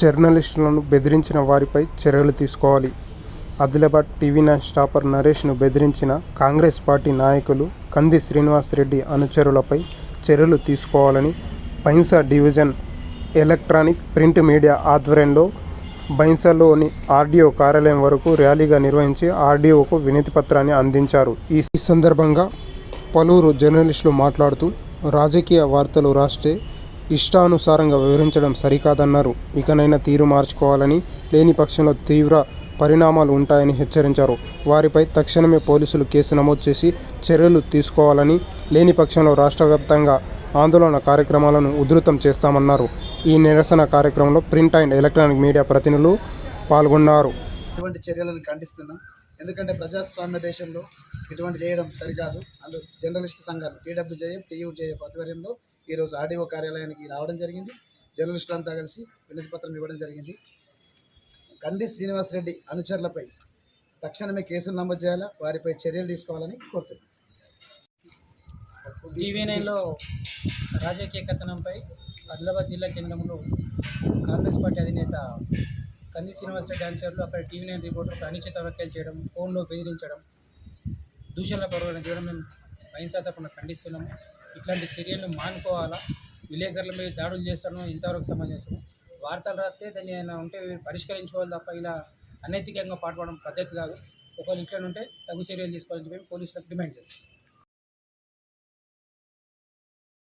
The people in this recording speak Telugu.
జర్నలిస్టులను బెదిరించిన వారిపై చర్యలు తీసుకోవాలి. ఆదిలాబాద్ టీవీ నైన్ స్టాపర్ నరేష్ను బెదిరించిన కాంగ్రెస్ పార్టీ నాయకులు కంది శ్రీనివాస్ రెడ్డి అనుచరులపై చర్యలు తీసుకోవాలని Bhainsa division electronic print media ఆధ్వర్యంలో బైన్సాలోని ఆర్డీఓ కార్యాలయం వరకు ర్యాలీగా నిర్వహించి ఆర్డీఓకు వినతి పత్రాన్ని అందించారు. ఈ సందర్భంగా పలువురు జర్నలిస్టులు మాట్లాడుతూ రాజకీయ వార్తలు రాస్తే ఇష్టానుసారంగా వివరించడం సరికాదన్నారు. ఇకనైనా తీరు మార్చుకోవాలని లేని పక్షంలో తీవ్ర పరిణామాలు ఉంటాయని హెచ్చరించారు. వారిపై తక్షణమే పోలీసులు కేసు నమోదు చేసి చర్యలు తీసుకోవాలని లేని పక్షంలో రాష్ట్ర వ్యాప్తంగా ఆందోళన కార్యక్రమాలను ఉధృతం చేస్తామన్నారు. ఈ నిరసన కార్యక్రమంలో ప్రింట్ అండ్ ఎలక్ట్రానిక్ మీడియా ప్రతినిధులు పాల్గొన్నారు. ఇటువంటి చర్యలను ఖండిస్తున్నాం. ఎందుకంటే ప్రజాస్వామ్య దేశంలో ఇటువంటి చేయడం సరికాదు. అందులో జర్నలిస్ట్ సంఘాలు టీడబ్ల్యూజేఎఫ్ టీయూజేఎఫ్ ఆధ్వర్యంలో ఈరోజు ఆర్డీఓ కార్యాలయానికి రావడం జరిగింది. జర్నలిస్టులంతా కలిసి వినతి పత్రం ఇవ్వడం జరిగింది. కంది శ్రీనివాసరెడ్డి అనుచరులపై తక్షణమే కేసులు నమోదు చేయాలా? వారిపై చర్యలు తీసుకోవాలని కోరుతున్నాను టీవీ రాజకీయ కథనంపై ఆదిలాబాద్ జిల్లా కేంద్రంలో కాంగ్రెస్ పార్టీ అధినేత కంది శ్రీనివాసరెడ్డి అనుచరులు అక్కడ టీవీ నైన్ రిపోర్టర్కు అనుచిత వ్యాఖ్యలు చేయడం ఫోన్లో బెదిరించడం దూషణల పర్వడం చేయడం మేము అహింసా ఖండిస్తున్నాము. ఇట్లాంటి చర్యలు మానుకోవాలా? విలేకరుల మీద దాడులు చేస్తాను ఇంతవరకు సమాజం వార్తలు రాస్తే దాన్ని ఏమైనా ఉంటే పరిష్కరించుకోవాలి తప్ప ఇలా అనైతికంగా పాటుపడడం పద్ధతి కాదు. ఒకవేళ ఇట్లనే ఉంటే తగు చర్యలు తీసుకోవాలని చెప్పి పోలీసులకు డిమాండ్ చేస్తాం